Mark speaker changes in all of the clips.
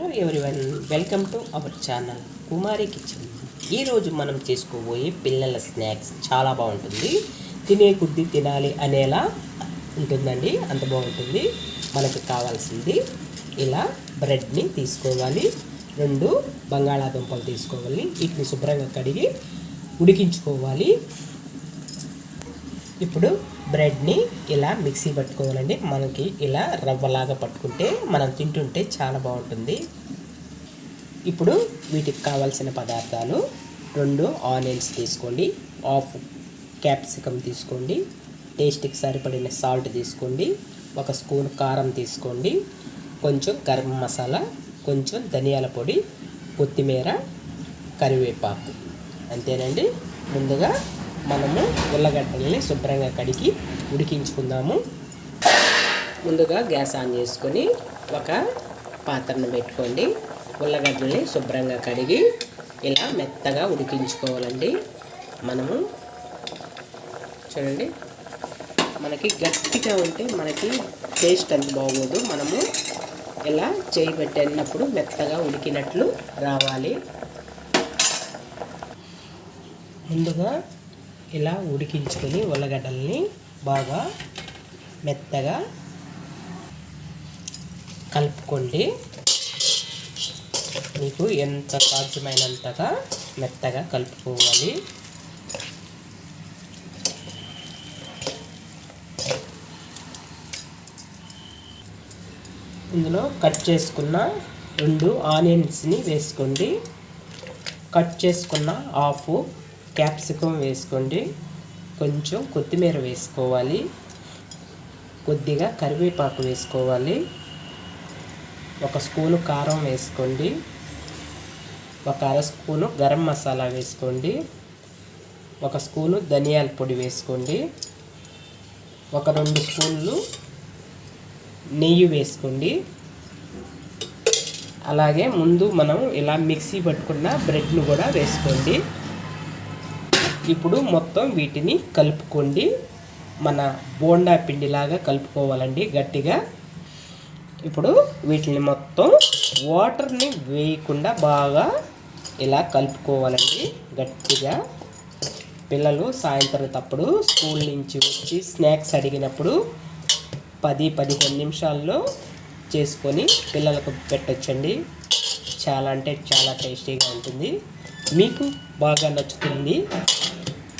Speaker 1: Everyone welcome to our channel Kumari Kitchen ఈరోజు మనం చేసుకోబోయే పిల్లల స్నాక్స్ చాలా బాగుంటుంది. తినే కొద్దీ తినాలి అనేలా ఉంటుందండి అంత బాగుంటుంది. మనకు కావాల్సింది ఇలా బ్రెడ్ని తీసుకోవాలి రెండు బంగాళాదుంపలు తీసుకోవాలి వీటిని శుభ్రంగా కడిగి ఉడికించుకోవాలి. ఇప్పుడు బ్రెడ్ని ఇలా మిక్సీ పట్టుకోవాలండి. మనకి ఇలా రవ్వలాగా పట్టుకుంటే మనం తింటుంటే చాలా బాగుంటుంది. ఇప్పుడు వీటికి కావాల్సిన పదార్థాలు రెండు ఆనియన్స్ తీసుకోండి హాఫ్ క్యాప్సికమ్ తీసుకోండి టేస్ట్కి సరిపడిన సాల్ట్ తీసుకోండి ఒక స్పూన్ కారం తీసుకోండి కొంచెం గరం మసాలా కొంచెం ధనియాల పొడి కొత్తిమీర కరివేపాకు. అంతేనండి. ముందుగా మనము ఉల్లగడ్డల్ని శుభ్రంగా కడిగి ఉడికించుకుందాము. ముందుగా గ్యాస్ ఆన్ చేసుకొని ఒక పాత్రను పెట్టుకోండి. ఉల్లగడ్డల్ని శుభ్రంగా కడిగి ఇలా మెత్తగా ఉడికించుకోవాలండి. మనము చూడండి మనకి గట్టిగా ఉంటే మనకి టేస్ట్ అంత బాగోదు. మనము ఇలా చేయి పెట్టినప్పుడు మెత్తగా ఉడికినట్లు రావాలి. ముందుగా ఇలా ఉడికించుకొని ఉల్లగడ్డల్ని బాగా మెత్తగా కలుపుకోండి. మీకు ఎంత సాధ్యమైనంతగా మెత్తగా కలుపుకోవాలి. ఇందులో కట్ చేసుకున్న రెండు ఆనియన్స్ని వేసుకోండి. కట్ చేసుకున్న ఆఫ్ క్యాప్సికం వేసుకోండి. కొంచెం కొత్తిమీర వేసుకోవాలి. కొద్దిగా కరివేపాకు వేసుకోవాలి. ఒక స్పూను కారం వేసుకోండి. ఒక అర స్పూను గరం మసాలా వేసుకోండి. ఒక స్పూను ధనియాల పొడి వేసుకోండి. ఒక రెండు స్పూన్లు నెయ్యి వేసుకోండి. అలాగే ముందు మనం ఇలా మిక్సీ పట్టుకున్న బ్రెడ్ను కూడా వేసుకోండి. ఇప్పుడు మొత్తం వీటిని కలుపుకోండి. మన బోండా పిండిలాగా కలుపుకోవాలండి గట్టిగా. ఇప్పుడు వీటిని మొత్తం వాటర్ని వేయకుండా బాగా ఇలా కలుపుకోవాలండి గట్టిగా. పిల్లలు సాయంత్రం తప్పుడు స్కూల్ నుంచి వచ్చి స్నాక్స్ అడిగినప్పుడు పది పదిహేను నిమిషాల్లో చేసుకొని పిల్లలకు పెట్టొచ్చండి. చాలా అంటే చాలా టేస్టీగా ఉంటుంది. మీకు బాగా నచ్చుతుంది.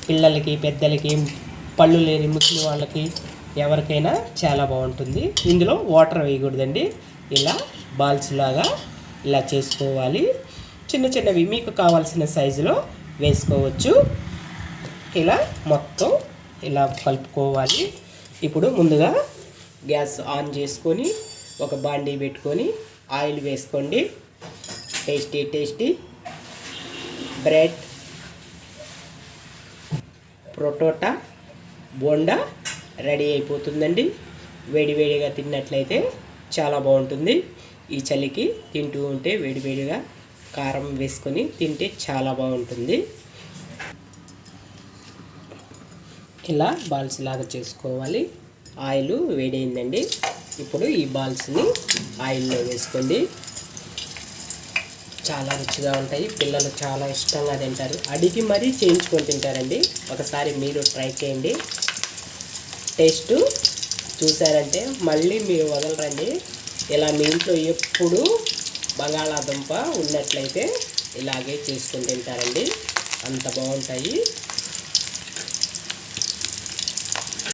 Speaker 1: పిల్లలకి పెద్దలకి పళ్ళు లేని ముసలి వాళ్ళకి ఎవరికైనా చాలా బాగుంటుంది. ఇందులో వాటర్ వేయకూడదండి. ఇలా బాల్స్ లాగా ఇలా చేసుకోవాలి. చిన్న చిన్నవి మీకు కావాల్సిన సైజులో వేసుకోవచ్చు. ఇలా మొత్తం ఇలా కలుపుకోవాలి. ఇప్పుడు ముందుగా గ్యాస్ ఆన్ చేసుకొని ఒక బాండీ పెట్టుకొని ఆయిల్ వేసుకోండి. Tasty tasty. Bread potato bonda ready అయిపోతుందండి. వేడివేడిగా తిన్నట్లయితే చాలా బాగుంటుంది. ఈ చలికి తింటూ ఉంటే వేడివేడిగా కారం వేసుకొని తింటే చాలా బాగుంటుంది. ఇలా బాల్స్ లాగా చేసుకోవాలి. ఆయిల్ వేడైందండి. ఇప్పుడు ఈ బాల్స్ని ఆయిల్లో వేసుకోండి. చాలా రుచిగా ఉంటాయి. పిల్లలు చాలా ఇష్టంగా తింటారు. అడిగి మరీ చేయించుకొని తింటారండి. ఒకసారి మీరు ట్రై చేయండి. టేస్ట్ చూసారంటే మళ్ళీ మీరు వదలరండి. ఇలా మీ ఇంట్లో ఎప్పుడు బంగాళాదుంప ఉన్నట్లయితే ఇలాగే చేసుకొని తింటారండి. అంత బాగుంటాయి.